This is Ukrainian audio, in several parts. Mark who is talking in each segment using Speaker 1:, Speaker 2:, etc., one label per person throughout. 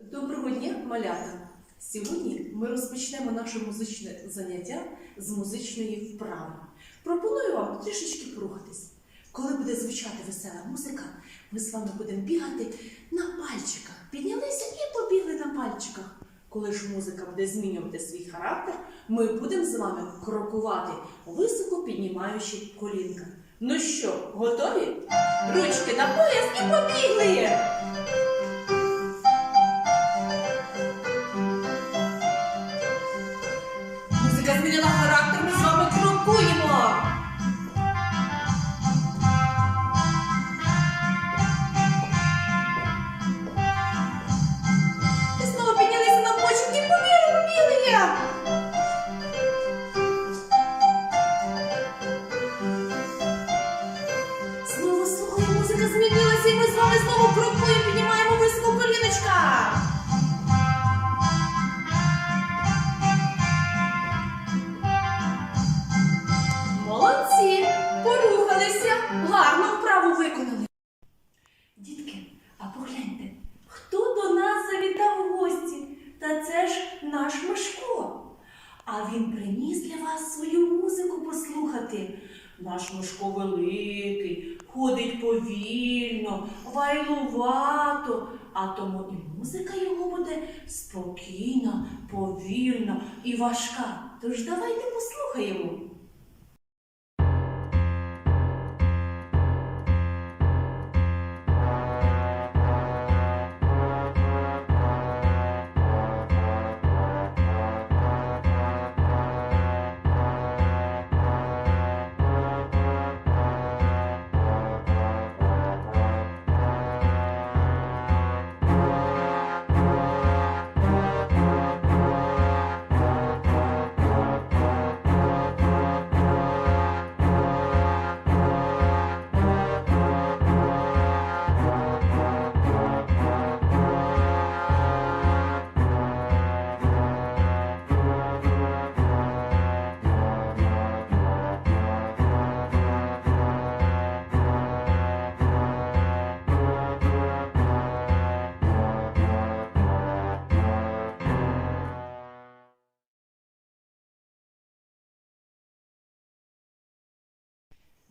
Speaker 1: Доброго дня, малята! Сьогодні ми розпочнемо наше музичне заняття з музичної вправи. Пропоную вам трішечки порухатись. Коли буде звучати весела музика, ми з вами будемо бігати на пальчиках. Піднялися і побігли на пальчиках. Коли ж музика буде змінювати свій характер, ми будемо з вами крокувати, високо піднімаючи колінка. Ну що, готові? Ручки на пояс і побігли! Музика Мишко. А він приніс для вас свою музику послухати. Наш Мишко великий, ходить повільно, вайлувато, а тому і музика його буде спокійна, повільна і важка. Тож давайте послухаємо.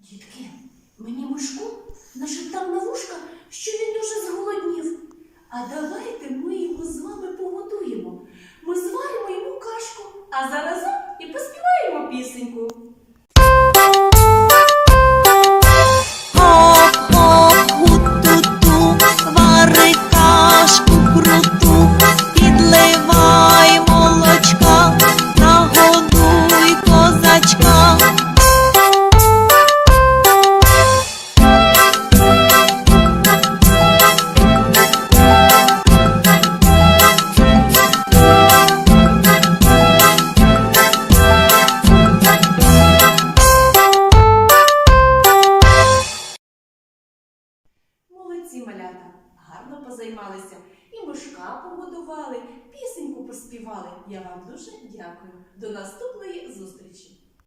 Speaker 1: Дітки, мені Мишко нашептав на вушка, що він дуже зголоднів. А давайте ми його з вами погодуємо. Ми зваримо йому кашку, а заразом і поспіваємо пісеньку. Гарно. І мишка погодували, пісеньку поспівали. Я вам дуже дякую. До наступної зустрічі!